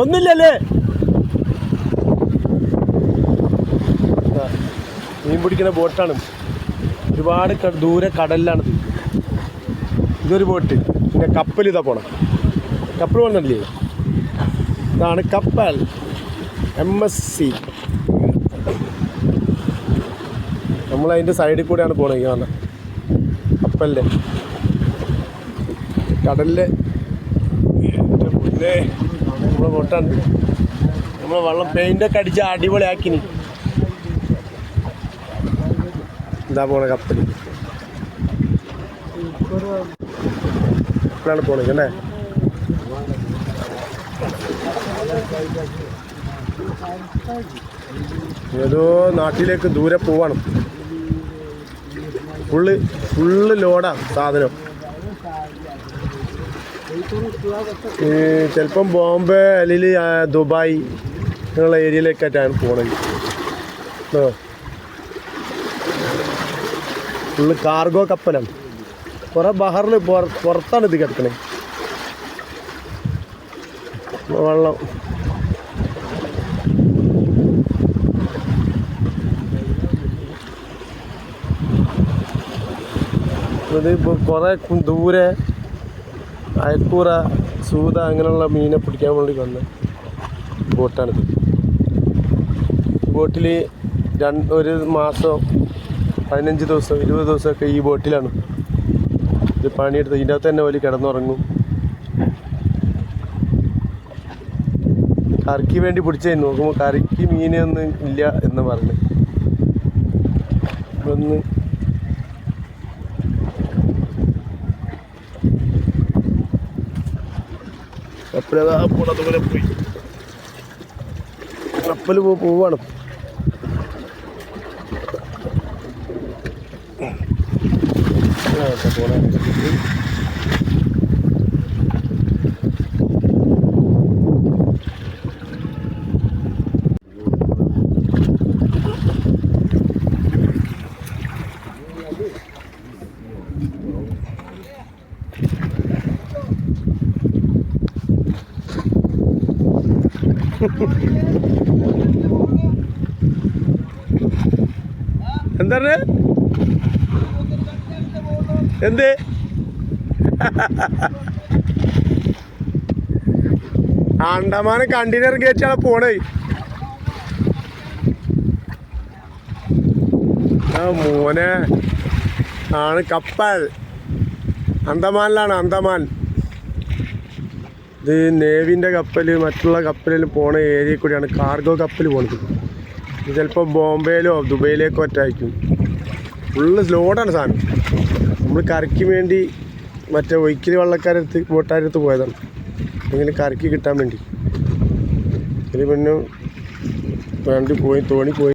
ഒന്നില്ലല്ലേ? മീൻ പിടിക്കുന്ന ബോട്ടാണ്. ഒരുപാട് ദൂരെ കടലിലാണിത് ഇതൊരു ബോട്ട്. പിന്നെ കപ്പൽ ഇതാ പോണം. കപ്പൽ പോണല്ലേ ഇതാണ് കപ്പൽ. എം എസ് സി നമ്മളതിന്റെ സൈഡിൽ കൂടെയാണ് പോണത് ഈ കപ്പലിന്റെ കടലിലെ. പിന്നെ നമ്മളെ ബോട്ടാണ് നമ്മൾ വെള്ളം പെയിന്റൊക്കെ അടിച്ച് അടിപൊളിയാക്കിനി. ഇതാ പോണ കപ്പൽ ഇപ്പോഴാണ് പോണിക്കണ്ടേ ഏതോ നാട്ടിലേക്ക് ദൂരെ പോവാണ്. ഫുള്ള് ഫുള്ള് ലോഡാ സാധനം. ചിലപ്പം ബോംബെ അല്ലെങ്കിൽ ദുബായ് അങ്ങനെയുള്ള ഏരിയയിലേക്കായിട്ടാണ് പോണത്. ആ ഫുള്ള് കാർഗോ കപ്പലാണ്. കുറേ ബഹറിൽ പുറത്താണ് ഇത് കിടക്കണേ. വെള്ളം. ഇത് കുറേ ദൂരെ അയക്കൂറ സൂത അങ്ങനെയുള്ള മീനെ പിടിക്കാൻ വേണ്ടി വന്ന ബോട്ടാണിത്. ബോട്ടിൽ രണ്ട് ഒരു മാസം പതിനഞ്ച് ദിവസം ഇരുപത് ദിവസമൊക്കെ ഈ ബോട്ടിലാണ്. ഇത് പണിയെടുത്ത് ഇതിന്റെ അകത്ത് തന്നെ വലിയ കിടന്നുറങ്ങും. കറിക്ക് വേണ്ടി പിടിച്ചേ നോക്കുമ്പോൾ കറിക്ക് മീനൊന്നും ഇല്ല എന്ന് പറഞ്ഞു. ഒന്ന് കപ്പലതാ പോണതുപോലെ പോയി കപ്പൽ പോവാണ് പോണ. എന്താണ് എന്ത്? ആണ്ടമാനെ കണ്ടെയ്നർ കയറ്റാണ് പോണേ. മോനെ. ആണ് കപ്പൽ. അന്തമാനിലാണ് അന്തമാൻ. ഇത് നേവിന്റെ കപ്പൽ മറ്റുള്ള കപ്പലിൽ പോണ ഏരിയയിൽ കൂടിയാണ് കാർഗോ കപ്പൽ പോണത്. ഇത് ചിലപ്പോൾ ബോംബെയിലോ ദുബൈയിലേക്കോ ഒറ്റായിരിക്കും. ഫുള്ള് സ്ലോഡാണ് സാധനം. നമ്മൾ കറിക്ക് വേണ്ടി മറ്റേ ഒയ്ക്കൽ വള്ളക്കാരടുത്ത് ബോട്ടാരടുത്ത് പോയതാണ്. എങ്കിലും കറിക്ക് കിട്ടാൻ വേണ്ടി. ഇതിൽ പിന്നെ വേണ്ടി പോയി തോണി പോയി.